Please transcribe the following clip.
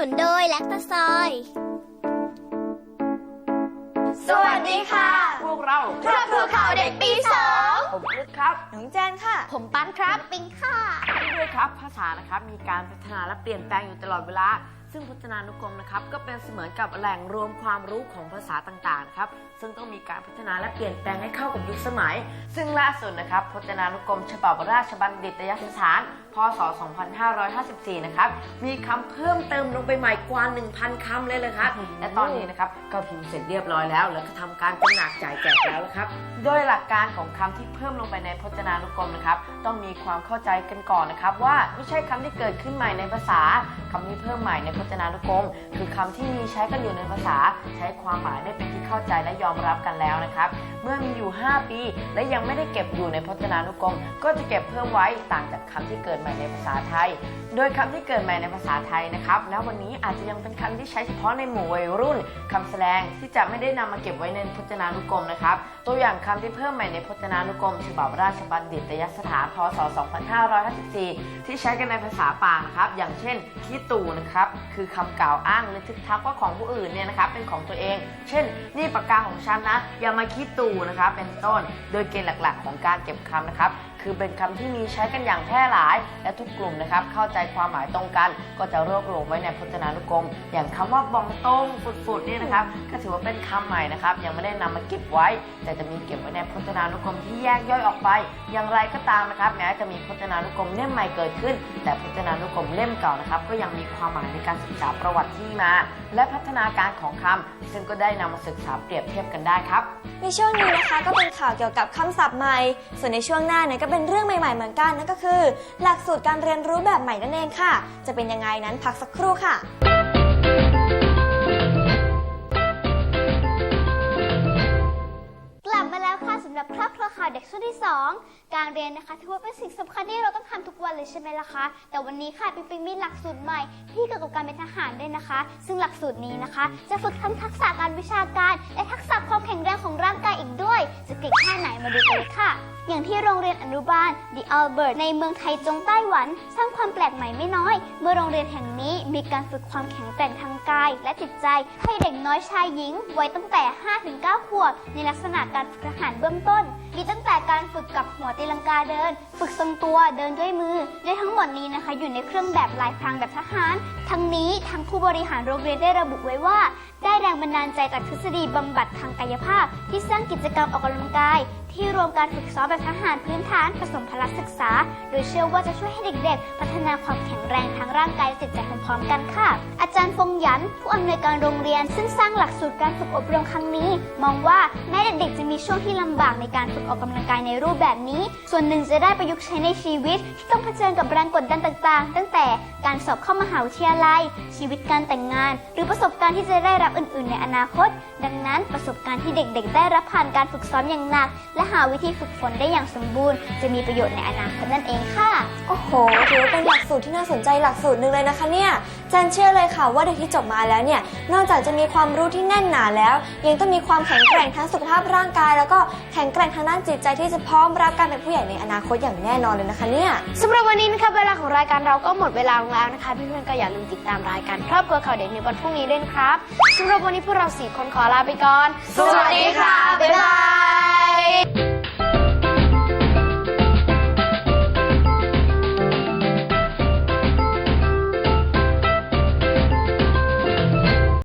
บสนุนโดยแลคตาซอย สวัสดีค่ะ พวกเราครอบครัวข่าวเด็กปีสองผมรุดครับ น้องแจนค่ะ ผมปั้นครับ ปิงค่ะ ด้วยครับ ภาษานะครับ มีการพัฒนาและเปลี่ยนแปลงอยู่ตลอดเวลา ซึ่งพจนานุกรมนะครับก็เป็นเสมือนกับแหล่งรวมความรู้ของภาษาต่างๆครับซึ่งต้องมีการพัฒนาและเปลี่ยนแปลงให้เข้ากับยุคสมัย ซึ่งล่าสุดนะครับพจนานุกรม ฉบับราชบัณฑิตยสถาน พศ 2554 นะครับมีคำเพิ่มเติมลงไปใหม่กว่า 1,000 คำเลยเลยครับและตอนนี้นะครับก็พิมพ์เสร็จเรียบร้อยแล้ว แล้วก็ทำการจำหน่ายจ่ายแจกแล้วนะครับโดยหลักการของคำที่เพิ่มลงไปในพจนานุกรมนะครับต้องมีความเข้าใจกันก่อนนะครับว่าไม่ใช่คำที่เกิดขึ้นใหม่ในภาษาคำที่เพิ่มใหม่ในพจนานุกรม คือคำที่มีใช้กันอยู่ในภาษา ใช้ความหมายได้เป็นที่เข้าใจและยอมรับกันแล้วนะครับ เมื่อมีอยู่ 5 ปี และยังไม่ได้เก็บอยู่ในพจนานุกรม ก็จะเก็บเพิ่มไว้ต่างจากคำที่เกิดใหม่ในภาษาไทย โดยคำที่เกิดใหม่ในภาษาไทยนะครับณวันนี้อาจจะยังเป็นคำที่ใช้เฉพาะในหมู่วัยรุ่นคำแสดงที่จะไม่ได้นำมาเก็บไว้ในพจนานุกรมนะครับ ตัวอย่างคำที่เพิ่มใหม่ในพจนานุกรมฉบับราชบัณฑิตยสถานพศ 2554 ที่ใช้กันในภาษาปานะครับ อย่างเช่นขี้ตู่นะครับคือคำกล่าวอ้างหรือทึกทักว่าของผู้อื่นเนี่ยนะครับเป็นของตัวเอง เช่น นี่ปากกาของฉันนะ อย่ามาขี้ตู่นะครับ เป็นต้น โดยเกณฑ์หลักๆ ของการเก็บคำนะครับ คือเป็นคำที่มีใช้กันอย่างแพร่หลาย และทุกกลุ่มนะครับ เข้าใจความหมายตรงกัน ก็จะรวบรวมไว้ในพจนานุกรม อย่างคำว่าบองตรงฟุดๆเนี่ยนะครับ ก็ถือว่าเป็นคำใหม่นะครับ ยังไม่ได้นำมาเก็บไว้ แต่จะมีเก็บไว้ในพจนานุกรมที่แยกย่อยออกไป อย่างไรก็ตามนะครับแม้จะมีพจนานุกรมเล่มใหม่เกิดขึ้น แต่พจนานุกรมเล่มเก่านะครับ ก็ยังมีความหมายในการศึกษาประวัติที่มา และพัฒนาการของคำซึ่งก็ได้นำมาศึกษาเปรียบเทียบกันได้ครับ ในช่วงนี้นะคะก็เป็นข่าวเกี่ยวกับคำศัพท์ใหม่ ส่วนในช่วงหน้าเนี่ยก็เป็นเรื่องใหม่ๆเหมือนกันนั่นก็คือ หลักสูตรการเรียนรู้แบบใหม่นั่นเองค่ะ จะเป็นยังไงนั้นพักสักครู่ค่ะ รียนนะคะถือว่าเป็นสิ่งสำคัญที่เราต้องทำทุกวันเลยใช่ไหมล่ะคะ แต่วันนี้ค่ะปิงปิงมีหลักสูตรใหม่ที่เกี่ยวกับการเป็นทหารด้วยนะคะ ซึ่งหลักสูตรนี้นะคะ จะฝึกทั้งทักษะการวิชาการ และทักษะความแข็งแรงของร่างกายอีกด้วย จะเก่งแค่ไหนมาดูกันเลยค่ะ อย่างที่โรงเรียนอนุบาล The Albert ในเมืองไทจงไต้หวัน สร้างความแปลกใหม่ไม่น้อย เมื่อโรงเรียนแห่งนี้มีการฝึกความแข็งแกร่งทางกาย และจิตใจ ให้เด็กน้อยชายหญิงวัยตั้งแต่ 5-9 ขวบ ในลักษณะการฝึกทหารเบื้องต้น มีตั้งแต่การฝึกกับหัวตีลังกาเดิน ฝึกทรงตัวเดินด้วยมือโดยทั้งหมดนี้นะคะ อยู่ในเครื่องแบบลายพรางแบบทหาร ทั้งนี้ทางผู้บริหารโรงเรียนได้ระบุไว้ว่า ได้แรงบันดาลใจจากทฤษฎีบำบัดทางกายภาพ ที่สร้างกิจกรรมออกกำลังกาย ที่รวมการฝึกซ้อมแบบทหารพื้นฐานผสมพละศึกษา โดยเชื่อว่าจะช่วยให้เด็กๆ พัฒนาความแข็งแรงทั้งร่างกายและจิตใจพร้อมๆกันค่ะ อาจารย์ฟงหยัน ผู้อำนวยการโรงเรียน ซึ่งสร้างหลักสูตรการฝึกอบรมครั้งนี้ มองว่าแม้เด็กๆจะมีช่วงที่ลำบากในการฝึกออกกำลังกายในรูปแบบนี้ ส่วนหนึ่งจะได้ประยุกต์ใช้ในชีวิต ที่ต้องเผชิญกับแรงกดดันต่างๆ ตั้งแต่การสอบเข้ามหาวิทยาลัย ชีวิตการแต่งงาน หรือประสบการณ์ที่จะได้รับอื่น ๆ ในอนาคต ดังนั้นประสบการณ์ที่เด็ก ๆ ได้รับผ่านการฝึกซ้อมอย่างหนักและหาวิธีฝึกฝนได้อย่างสมบูรณ์ จะมีประโยชน์ในอนาคตนั่นเองค่ะ โอ้โหถือว่าเป็นหลักสูตรที่น่าสนใจหลักสูตรหนึ่งเลยนะคะเนี่ยแจันเชื่อเลยค่ะว่าเด็กที่จบมาแล้วเนี่ยนอกจากจะมีความรู้ที่แน่นหนาแล้ว ยังต้องมีความแข็งแกร่งทั้งสุขภาพร่างกาย แล้วก็แข็งแกร่งทางด้านจิตใจที่จะพร้อมรับการเป็นผู้ใหญ่ในอนาคตอย่างแน่นอนเลยนะคะเนี่ยสำหรับวันนี้นะคะเวลาของรายการเราก็หมดเวลาลงแล้วนะคะเพื่อนๆก็อย่าลืมติดตามรายการครอบครัวข่าวเด็กในวันพรุ่งนี้ด้วยนะครับสำหรับวันนี้พวกเราสี่คนขอลาไปก่อน สวัสดีค่ะ บ๊ายบาย Bye.